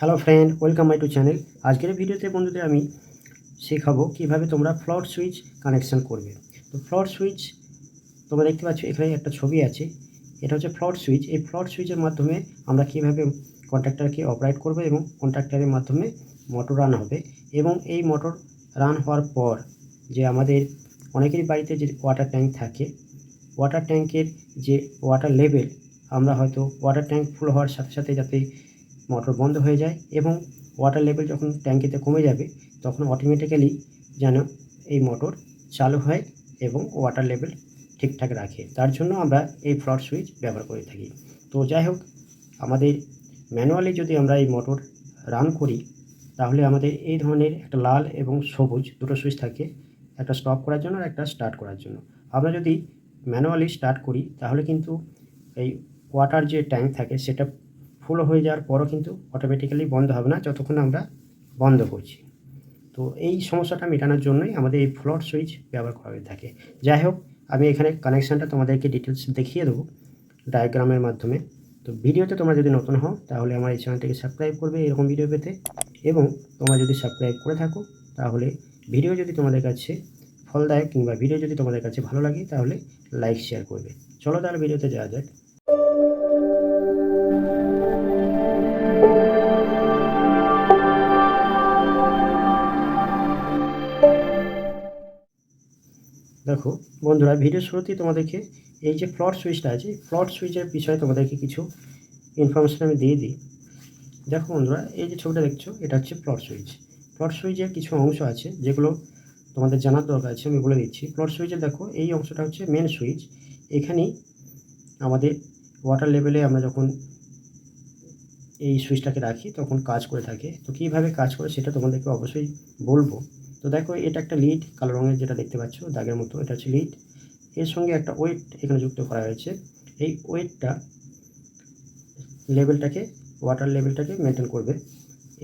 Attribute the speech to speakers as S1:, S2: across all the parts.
S1: Hello friend welcome my to channel আজকের ভিডিওতে বন্ধুদের আমি শেখাবো কীভাবে তোমরা ফ্লট সুইচ কানেকশন করবে। তো ফ্লট সুইচ তোমরা দেখতে পাচ্ছ এখানে একটা ছবি আছে। এটা হচ্ছে ফ্লট সুইচ এই ফ্লট সুইচের মাধ্যমে আমরা কীভাবে কন্ট্রাক্টরকে অপারেট করব এবং কন্ট্রাক্টরের মাধ্যমে মোটর রান হবে। এবং এই মোটর রান হওয়ার পর যে আমাদের অনেকেরই বাড়িতে যে ওয়াটার ট্যাঙ্ক থাকে ওয়াটার ট্যাঙ্কের যে ওয়াটার লেভেল আমরা হয়তো ওয়াটার ট্যাঙ্ক ফুল হওয়ার সাথে সাথে যাতে মোটর বন্ধ হয়ে যায় এবং ওয়াটার লেভেল যখন ট্যাঙ্কিতে কমে যাবে, তখন অটোমেটিক্যালি যেন এই মোটর চালু হয় এবং ওয়াটার লেভেল ঠিকঠাক রাখে। তার জন্য আমরা এই ফ্লট সুইচ ব্যবহার করে থাকি। তো যাই হোক, আমাদের ম্যানুয়ালি যদি আমরা এই মোটর রান করি, তাহলে আমাদের এই ধরনের একটা লাল এবং সবুজ দুটো সুইচ থাকে, একটা স্টপ করার জন্য আর একটা স্টার্ট করার জন্য। আমরা যদি ম্যানুয়ালি স্টার্ট করি, তাহলে কিন্তু এই ওয়াটার যে ট্যাঙ্ক থাকে, সেটা ফুল হয়ে যাওয়ার পরও কিন্তু অটোমেটিক্যালি বন্ধ হবে না যতক্ষণ আমরা বন্ধ করছি। তো এই সমস্যাটা মেটানোর জন্যই আমাদের এই ফ্লট সুইচ ব্যবহার করা হয়ে থাকে। যাই হোক, আমি এখানে কানেকশানটা তোমাদেরকে ডিটেলস দেখিয়ে দেবো ডায়াগ্রামের মাধ্যমে। তো ভিডিওতে তোমরা যদি নতুন হও, তাহলে আমার এই চ্যানেলটিকে সাবস্ক্রাইব করবে এরকম ভিডিও পেতে। এবং তোমরা যদি সাবস্ক্রাইব করে থাকো, তাহলে ভিডিও যদি তোমাদের কাছে ফলদায়ক কিংবা ভিডিও যদি তোমাদের কাছে ভালো লাগে, তাহলে লাইক শেয়ার করবে। চলো তাহলে ভিডিওতে যাওয়া যাক। দেখো, বন্ধুরা ভিডিও শুরুতেই তোমাদেরকে এই যে ফ্লট সুইচটা আছে ফ্লট সুইচের বিষয়ে তোমাদেরকে কিছু ইনফরমেশন আমি দিয়ে দিই। দেখো বন্ধুরা, এই যে ছবিটা দেখছ, এটা হচ্ছে ফ্লট সুইচ ফ্লট সুইচের কিছু অংশ আছে, যেগুলো তোমাদের জানার দরকার আছে, আমি বলে দিচ্ছি। ফ্লট সুইচে দেখো, এই অংশটা হচ্ছে মেন সুইচ এখানেই আমাদের ওয়াটার লেভেলে আমরা যখন এই সুইচটাকে রাখি, তখন কাজ করে থাকে। তো কীভাবে কাজ করে সেটা তোমাদেরকে অবশ্যই বলব। তো দেখো, এটা একটা লিড কালো রঙের যেটা দেখতে পাচ্ছ, দাগের মতো, এটা হচ্ছে লিড এর সঙ্গে একটা ওয়েট এখানে যুক্ত করা হয়েছে। এই ওয়েটটা লেভেলটাকে ওয়াটার লেভেলটাকে মেনটেন করবে।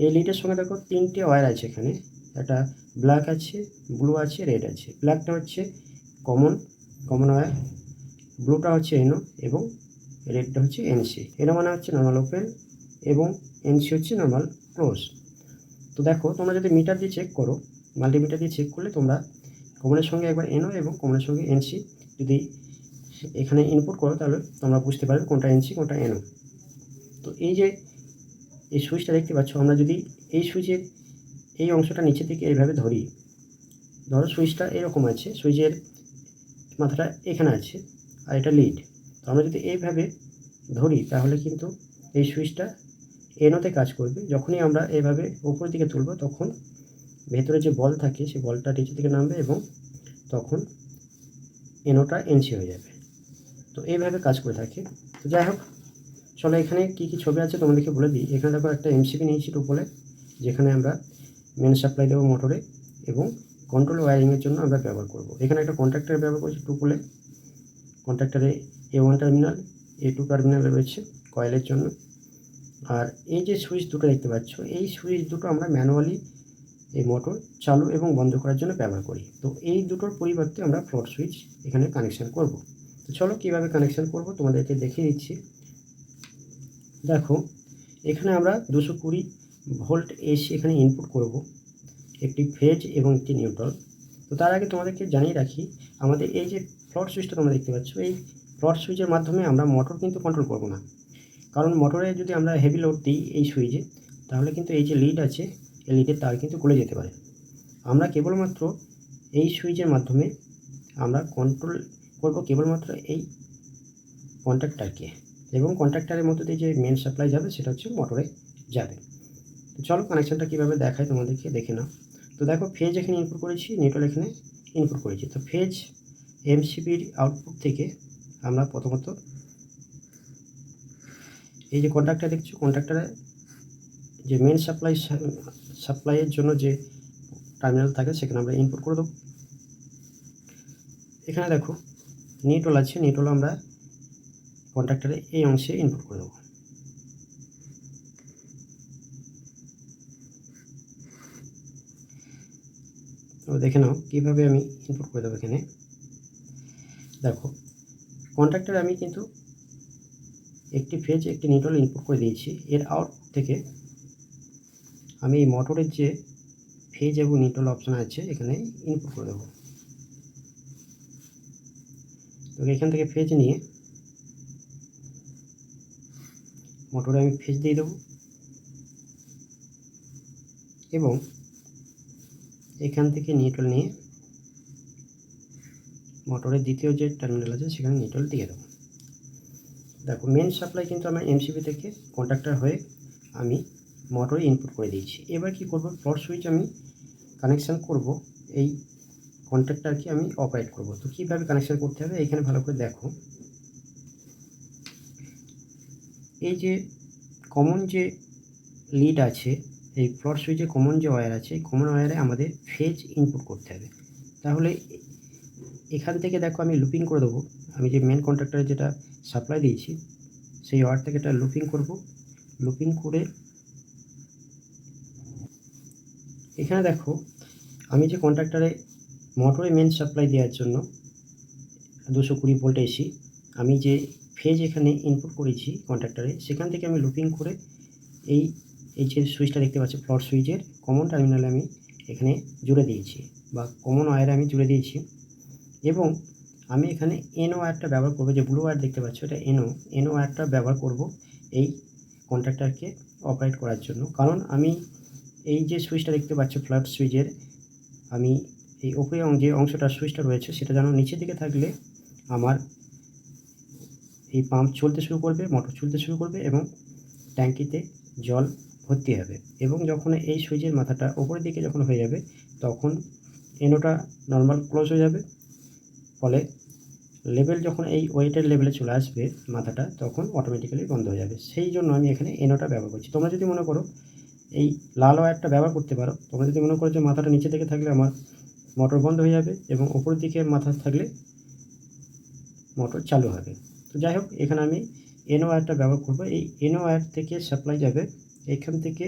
S1: এই লিডের সঙ্গে দেখো, তিনটে ওয়্যার আছে এখানে। একটা ব্ল্যাক আছে ব্লু আছে রেড আছে। ব্ল্যাকটা হচ্ছে কমন কমন ওয়ার ব্লুটা হচ্ছে এনো এবং রেডটা হচ্ছে এনসি এনো মানে হচ্ছে নর্মাল ওপেন এবং এনসি হচ্ছে নর্মাল ক্লোজ তো দেখো, তোমরা যদি মিটার দিয়ে চেক করো মাল্টিমিটার দিয়ে চেক করলে তোমরা কমনের সঙ্গে একবার এনও এবং কমনের সঙ্গে এনসি যদি এখানে ইনপুট করো, তাহলে তোমরা বুঝতে পারবে কোনটা এনসি কোনটা এনও তো এই যে এই সুইচটা দেখতে পাচ্ছ, আমরা যদি এই সুইচের এই অংশটা নিচে থেকে এইভাবে ধরি, ধরো সুইচটা এরকম আছে সুইচের মাথাটা এখানে আছে আর এটা লিড তো আমরা যদি এইভাবে ধরি, তাহলে কিন্তু এই সুইচটা এনোতে কাজ করবে। যখনই আমরা এভাবে উপরের দিকে তুলব, তখন ভেতরে যে বল থাকে সেই বলটা নিচের দিকে নামবে এবং তখন এনোটা এনসি হয়ে যাবে। তো এইভাবে কাজ করে থাকে। তো যাই হোক, চলো এখানে কী কী ছবি আছে তোমাদেরকে বলে দিই। এখানে দেখো একটা এমসিপি নিয়েছি টুপলে যেখানে আমরা মেন সাপ্লাই দেবো মোটরে এবং কন্ট্রোল ওয়ারিংয়ের জন্য আমরা ব্যবহার করব। এখানে একটা কন্ট্রাক্টর ব্যবহার করছি টুপলে কন্ট্রাক্টরে A one terminal A two terminal রয়েছে কয়েলের জন্য। আর এই যে সুইচ দুটো দেখতে পাচ্ছ, এই সুইচ দুটো আমরা ম্যানুয়ালি এই মোটর চালু এবং বন্ধ করার জন্য ব্যবহার করি। তো এই দুটোর পরিবর্তে আমরা ফ্লট সুইচ এখানে কানেকশান করব। তো চলো কীভাবে কানেকশান করব তোমাদেরকে দেখিয়ে দিচ্ছি। দেখো, এখানে আমরা দুশো কুড়ি ভোল্ট এসি এখানে ইনপুট করব, একটি ফেজ এবং একটি নিউট্রাল তো তার আগে তোমাদেরকে জানিয়ে রাখি, আমাদের এই যে ফ্লট সুইচটা তোমরা দেখতে পাচ্ছ, এই ফ্লট সুইচের মাধ্যমে আমরা মোটর কিন্তু কন্ট্রোল করব না। কারণ মোটরে যদি আমরা হেভি লোড দিই এই সুইচে তাহলে কিন্তু এই যে লিড আছে এই লিডের তার কিন্তু খুলে যেতে পারে। আমরা কেবলমাত্র এই সুইচের মাধ্যমে আমরা কন্ট্রোল করব কেবলমাত্র এই কন্ট্রাক্টারকে এবং কন্ট্রাক্টারের মধ্যে দিয়ে যে মেন সাপ্লাই যাবে সেটা হচ্ছে মোটরে যাবে। তো চলো কানেকশানটা কীভাবে দেখায় তোমাদেরকে দেখে নাও। তো দেখো ফেজ এখানে ইনপুট করেছি নিউট্রাল এখানে ইনপুট করেছি। তো ফেজ এমসিপির আউটপুট থেকে আমরা প্রথমত এই যে কন্ট্রাক্টর দেখছি কন্ট্রাক্টরে যে মেন সাপ্লাই সাপ্লাইয়ের জন্য যে টার্মিনাল থাকে সেখানে আমরা ইনপুট করে দেবো। এখানে দেখো নিউট্রল আছে নিউট্রল আমরা কন্ট্রাক্টরে এই অংশে ইনপুট করে দেবো। দেখে নাও কীভাবে আমি ইনপুট করে দেবো এখানে। দেখো কন্ট্রাক্টরে আমি কিন্তু একটি ফেজ একটি নিউট্রাল ইনপুট করে দিয়েছি। এর আউটপুট থেকে আমি এই মোটরের যে ফেজ এবং নিউট্রাল অপশান আছে, এখানে ইনপুট করে দেবো। তো এখান থেকে ফেজ নিয়ে মোটরে আমি ফেজ দিয়ে দেবো এবং এখান থেকে নিউট্রাল নিয়ে মোটরের দ্বিতীয় যে টার্মিনাল আছে, সেখানে নিউট্রাল দিয়ে দেবো। দেখো মেন সাপ্লাই কিন্তু আমার এমসিবি থেকে কন্ট্রাক্টর হয়ে আমি মোটরে ইনপুট করে দিয়েছি। এবার কি করব? ফ্লট সুইচ আমি কানেকশান করব। এই কন্ট্রাক্টরকে আমি অপারেট করব। তো কীভাবে কানেকশান করতে হবে? এখানে ভালো করে দেখো। এই যে কমন যে লিড আছে, এই ফ্লট সুইচে কমন যে ওয়্যার আছে, এই কমন ওয়্যারে আমাদের ফেজ ইনপুট করতে হবে। তাহলে এখান থেকে দেখো আমি লুপিং করে দেবো। আমি যে মেন কন্ট্রাক্টরে যেটা সাপ্লাই দিয়েছি, সেই ওয়ার থেকে এটা লুপিং করব। লুপিং করে এখানে দেখো, আমি যে কন্ট্রাক্টরে মোটরে মেন সাপ্লাই দেওয়ার জন্য দুশো কুড়ি ভোল্ট এসি আমি যে ফেজ এখানে ইনপুট করেছি কন্ট্রাক্টরে সেখান থেকে আমি লুপিং করে এই এই যে সুইচটা দেখতে পাচ্ছি ফ্লট সুইচের কমন টার্মিনালে আমি এখানে জুড়ে দিয়েছি বা কমন ওয়্যারে আমি জুড়ে দিয়েছি। এবং আমি এখানে এনও ওয়ারটা ব্যবহার করব, যে ব্লু ওয়ার দেখতে পাচ্ছ, এটা এনও এনও ওয়ারটা ব্যবহার করব এই কন্ট্রাক্টরকে অপারেট করার জন্য। কারণ আমি এই যে সুইচটা দেখতে পাচ্ছ, ফ্ল্যাট সুইচের, আমি এই ওপরে যে অংশটা, সুইচটা রয়েছে, সেটা যেন নিচের দিকে থাকলে আমার এই পাম্প চলতে শুরু করবে, মোটর চলতে শুরু করবে এবং ট্যাঙ্কিতে জল ভর্তি হবে। এবং যখন এই সুইচের মাথাটা ওপরের দিকে যখন হয়ে যাবে, তখন এনোটা নর্মাল ক্লোজ হয়ে যাবে। ফলে লেভেল যখন এই ওয়েটের লেভেলে চলে আসবে মাথাটা, তখন অটোমেটিক্যালি বন্ধ হয়ে যাবে। সেই জন্য আমি এখানে এনোটা ব্যবহার করছি। তোমরা যদি মনে করো এই লাল ওয়্যারটা ব্যবহার করতে পারো। তোমরা যদি মনে করো যে মাথাটা নিচে থেকে থাকলে আমার মোটর বন্ধ হয়ে যাবে এবং ওপরের দিকে মাথা থাকলে মোটর চালু হবে। তো যাই হোক, এখানে আমি এনো ওয়্যারটা ব্যবহার করব। এই এনো ওয়্যার থেকে সাপ্লাই যাবে, এখান থেকে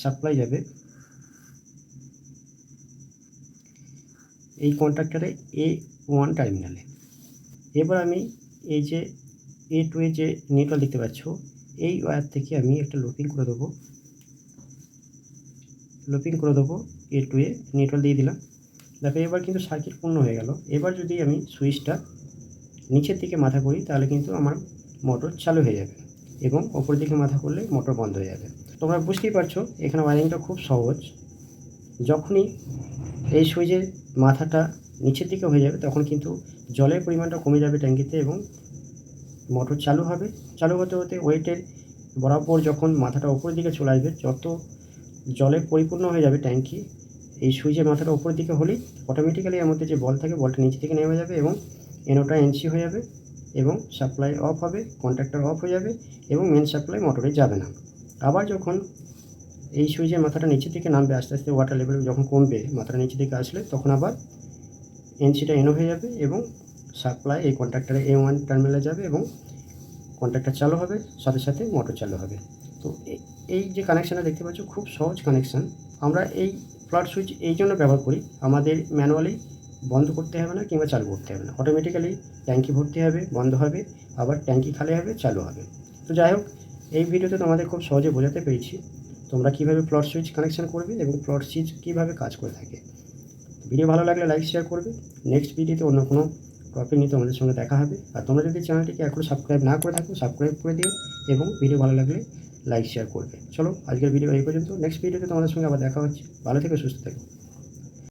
S1: সাপ্লাই যাবে এই কন্ট্রাক্টারে এ ওয়ান টার্মিনালে এবার আমি এই যে এ টু এ যে নিউট্রাল দেখতে পাচ্ছ, এই ওয়্যার থেকে আমি একটা লুপিং করে দেবো। লুপিং করে দেবো এ টু এ নিউট্রাল দিয়ে দিলাম। দেখো, এবার কিন্তু সার্কিট পূর্ণ হয়ে গেল। এবার যদি আমি সুইচটা নিচের দিকে মাথা করি, তাহলে কিন্তু আমার মোটর চালু হয়ে যাবে এবং ওপরের দিকে মাথা করলে মোটর বন্ধ হয়ে যাবে। তোমরা বুঝতেই পারছ, এখানে ওয়ারিংটা খুব সহজ। যখনই এই সুইচের মাথাটা নিচের দিকে হয়ে যাবে, তখন কিন্তু জলের পরিমাণটা কমে যাবে ট্যাঙ্কিতে এবং মোটর চালু হবে। চালু হতে হতে ওয়েটের বরাবর যখন মাথাটা ওপরের দিকে চলে আসবে, যত জলে পরিপূর্ণ হয়ে যাবে ট্যাঙ্কি। এই সুইচের মাথাটা ওপরের দিকে হলেই অটোমেটিক্যালি মধ্যে যে বল থাকে, বলটা নিচে থেকে নেমে যাবে এবং এনোটা এনসি হয়ে যাবে এবং সাপ্লাই অফ হবে কন্ট্রাক্টর অফ হয়ে যাবে এবং মেন সাপ্লাই মোটরে যাবে না। আবার যখন এই সুইচের মাথাটা নিচের দিকে নামবে, আস্তে আস্তে ওয়াটার লেভেল যখন কমবে, মাথাটা নিচের দিকে আসলে তখন আবার এনসিটা এনো হয়ে যাবে এবং সাপ্লাই এই কন্ট্রাক্টরে এ ওয়ান টার্মিনালে যাবে এবং কন্ট্রাক্টর চালু হবে, সাথে সাথে মোটর চালু হবে। তো এই যে কানেকশানটা দেখতে পাচ্ছ, খুব সহজ কানেকশান আমরা এই ফ্লাড সুইচ এই জন্য ব্যবহার করি। আমাদের ম্যানুয়ালি বন্ধ করতে হবে না, কিংবা চালু করতে হবে না। অটোমেটিক্যালি ট্যাঙ্কি ভর্তি হবে, বন্ধ হবে, আবার ট্যাঙ্কি খালি হবে, চালু হবে। তো যাই হোক, এই ভিডিওতে তোমাদের খুব সহজে বোঝাতে পেরেছি তোমরা কীভাবে প্লট সুইচ কানেকশান করবে এবং প্লট সুইচ কীভাবে কাজ করে থাকে। ভিডিও ভালো লাগলে লাইক শেয়ার করবে। নেক্সট ভিডিওতে অন্য কোনো টপিক নিয়ে তোমাদের সঙ্গে দেখা হবে। আর তোমরা যদি চ্যানেলটিকে এখনও সাবস্ক্রাইব না করে থাকো সাবস্ক্রাইব করে দিও এবং ভিডিও ভালো লাগলে লাইক শেয়ার করবে চলো, আজকের ভিডিও এই পর্যন্ত। নেক্সট ভিডিওতে তোমাদের সঙ্গে আবার দেখা হচ্ছে। ভালো থেকে, সুস্থ থেকো।